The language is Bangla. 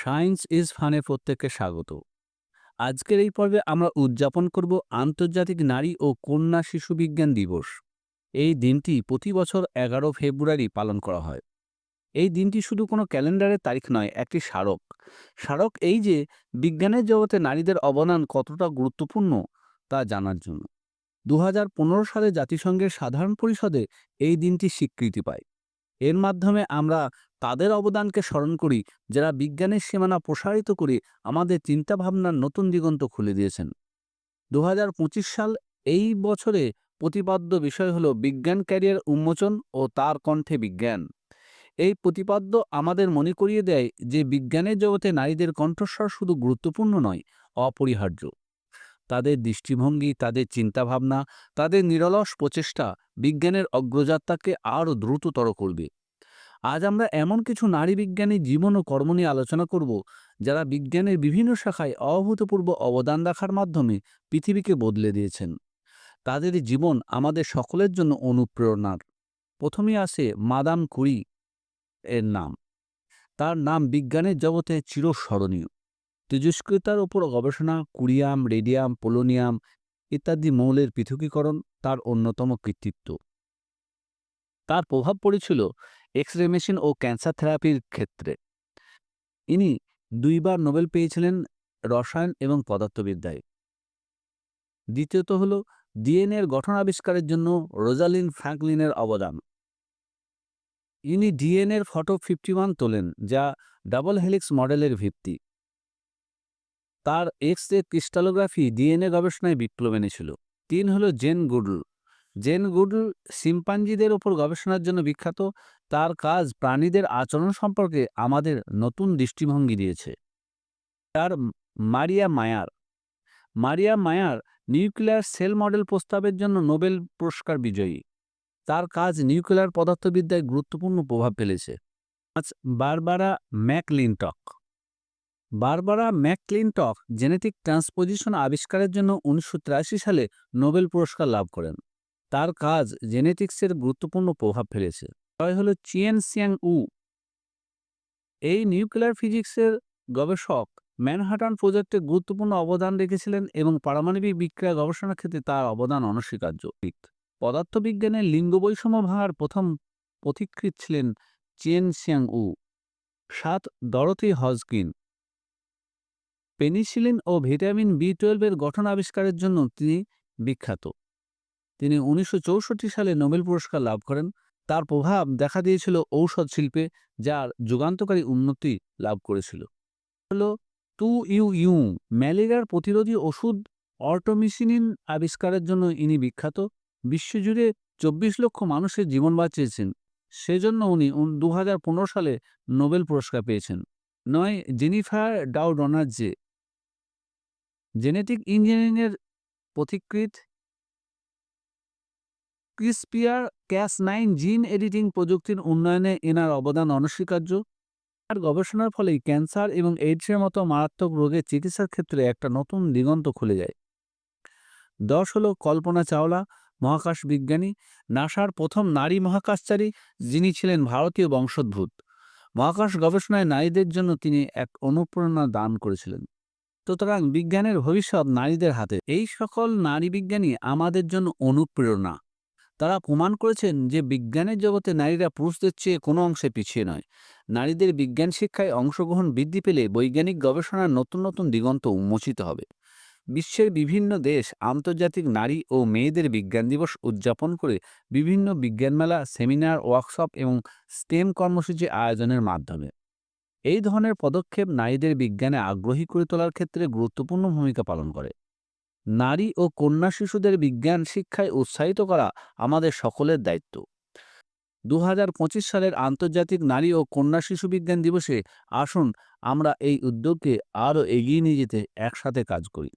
সায়েন্স ইজ ফানে প্রত্যেককে স্বাগত। আজকের এই পর্বে আমরা উদযাপন করব আন্তর্জাতিক নারী ও কন্যা শিশু বিজ্ঞান দিবস। এই দিনটি প্রতি বছর এগারো ফেব্রুয়ারি পালন করা হয়। এই দিনটি শুধু কোনো ক্যালেন্ডারের তারিখ নয়, একটি স্মারক। স্মারক এই যে বিজ্ঞানের জগতে নারীদের অবদান কতটা গুরুত্বপূর্ণ তা জানার জন্য। দু হাজার পনেরো সালে জাতিসংঘের সাধারণ পরিষদে এই দিনটি স্বীকৃতি পায়। এর মাধ্যমে আমরা তাদের অবদানকে স্মরণ করি, যারা বিজ্ঞানের সীমানা প্রসারিত করে আমাদের চিন্তাভাবনার নতুন দিগন্ত খুলে দিয়েছেন। দু হাজার পঁচিশ সাল এই বছরে প্রতিপাদ্য বিষয় হল বিজ্ঞান ক্যারিয়ার উন্মোচন ও তার কণ্ঠে বিজ্ঞান। এই প্রতিপাদ্য আমাদের মনে করিয়ে দেয় যে বিজ্ঞানের জগতে নারীদের কণ্ঠস্বর শুধু গুরুত্বপূর্ণ নয়, অপরিহার্য। তাদের দৃষ্টিভঙ্গি, তাদের চিন্তাভাবনা, তাদের নিরলস প্রচেষ্টা বিজ্ঞানের অগ্রযাত্রাকে আরও দ্রুততর করবে। আজ আমরা এমন কিছু নারী বিজ্ঞানী জীবন ও কর্ম নিয়ে আলোচনা করব, যারা বিজ্ঞানের বিভিন্ন শাখায় অভূতপূর্ব অবদান রাখার মাধ্যমে পৃথিবীকে বদলে দিয়েছেন। তাদের জীবন আমাদের সকলের জন্য অনুপ্রেরণার। প্রথমে আসে মাদাম কুরি এর নাম। তার নাম বিজ্ঞানের জগতে চিরস্মরণীয়। তেজস্ক্রিয়তার ওপর গবেষণা, কুরিয়াম, রেডিয়াম, পোলোনিয়াম ইত্যাদি মৌলের পৃথকীকরণ তার অন্যতম কৃতিত্ব। তার প্রভাব পড়েছিল এক্স রে মেশিন ও ক্যান্সার থেরাপির ক্ষেত্রে। ইনি দুইবার নোবেল পেয়েছিলেন রসায়ন এবং পদার্থবিদ্যায়। দ্বিতীয়ত হল ডিএনএর গঠন আবিষ্কারের জন্য রোজালিন ফ্র্যাঙ্কলিনের অবদান। ইনি ডিএনএর ফটো ফিফটি ওয়ান তোলেন, যা ডাবল হেলিক্স মডেলের ভিত্তি। তার এক্স রে ক্রিস্টালোগ্রাফি ডিএনএ গবেষণায় বিপ্লব এনেছিল। তিন হল জেন গুডল জেন গুডল শিম্পাঞ্জিদের ওপর গবেষণার জন্য বিখ্যাত। তার কাজ প্রাণীদের আচরণ সম্পর্কে আমাদের নতুন দৃষ্টিভঙ্গি দিয়েছে। তার মারিয়া মায়ার। মারিয়া মায়ার নিউক্লিয়ার সেল মডেল প্রস্তাবের জন্য নোবেল পুরস্কার বিজয়ী। তার কাজ নিউক্লিয়ার পদার্থবিদ্যায় গুরুত্বপূর্ণ প্রভাব ফেলেছে। আজ Barbara McClintock. Barbara McClintock genetic transposition আবিষ্কারের জন্য উনিশশো সালে নোবেল পুরস্কার লাভ করেন। তার কাজ জেনেটিক্সের গুরুত্বপূর্ণ প্রভাব ফেলেছে। ছয় হল চিয়েন সিয়াং উ এই নিউক্লিয়ার ফিজিক্সের গবেষক ম্যানহাটান প্রজেক্টে গুরুত্বপূর্ণ অবদান রেখেছিলেন এবং পারমাণবিক বিক্রিয়া গবেষণার ক্ষেত্রে তার অবদান অনস্বীকার্য। পদার্থবিজ্ঞানের লিঙ্গ বৈষম্য ভাঙার প্রথম পথিকৃত ছিলেন চিয়েন সিয়াং উ সাত, ডরথি হজকিন। পেনিসিলিন ও ভিটামিন বি টুয়েলভের গঠন আবিষ্কারের জন্য তিনি বিখ্যাত। তিনি উনিশশো চৌষট্টি সালে নোবেল পুরস্কার লাভ করেন। তার প্রভাব দেখা দিয়েছিল ঔষধ শিল্পে, যার যুগান্তকারী উন্নতি লাভ করেছিল। হল টু ইউ ইউ, ম্যালেরিয়ার প্রতিরোধী ওষুধ অর্টোমিসিনিন আবিষ্কারের জন্য ইনি বিখ্যাত। বিশ্বজুড়ে চব্বিশ লক্ষ মানুষের জীবন বাঁচিয়েছেন। সেজন্য উনি দু হাজার পনেরো সালে নোবেল পুরস্কার পেয়েছেন। নয়, জেনিফার ডাউডনার্জে জেনেটিক ইঞ্জিনিয়ারিংয়ের পথিকৃত CRISPR Cas nine gene editing প্রযুক্তির উন্নয়নে এনার অবদান অনস্বীকার্য। আর গবেষণার ফলেই ক্যান্সার এবং এইডসের মতো মারাত্মক রোগের চিকিৎসার ক্ষেত্রে একটা নতুন দিগন্ত খুলে যায়। দশ হল কল্পনা চাওলা, মহাকাশ বিজ্ঞানী। নাসার প্রথম নারী মহাকাশচারী, যিনি ছিলেন ভারতীয় বংশোদ্ভূত। মহাকাশ গবেষণায় নারীদের জন্য তিনি এক অনুপ্রেরণা দান করেছিলেন। সুতরাং বিজ্ঞানের ভবিষ্যৎ নারীদের হাতে। এই সকল নারী বিজ্ঞানী আমাদের জন্য অনুপ্রেরণা। তারা প্রমাণ করেছেন যে বিজ্ঞানের জগতে নারীরা পুরুষদের চেয়ে কোনো অংশে পিছিয়ে নয়। নারীদের বিজ্ঞান শিক্ষায় অংশগ্রহণ বৃদ্ধি পেলে বৈজ্ঞানিক গবেষণার নতুন নতুন দিগন্ত উন্মোচিত হবে। বিশ্বের বিভিন্ন দেশ আন্তর্জাতিক নারী ও মেয়েদের বিজ্ঞান দিবস উদযাপন করে বিভিন্ন বিজ্ঞান মেলা, সেমিনার, ওয়ার্কশপ এবং স্টেম কর্মসূচি আয়োজনের মাধ্যমে। এই ধরনের পদক্ষেপ নারীদের বিজ্ঞানে আগ্রহী করে তোলার ক্ষেত্রে গুরুত্বপূর্ণ ভূমিকা পালন করে। নারী ও কন্যা শিশুদের বিজ্ঞান শিক্ষায় উৎসাহিত করা আমাদের সকলের দায়িত্ব। দু হাজার পঁচিশ সালের আন্তর্জাতিক নারী ও কন্যা শিশু বিজ্ঞান দিবসে আসুন আমরা এই উদ্যোগকে আরও এগিয়ে নিয়ে যেতে একসাথে কাজ করি।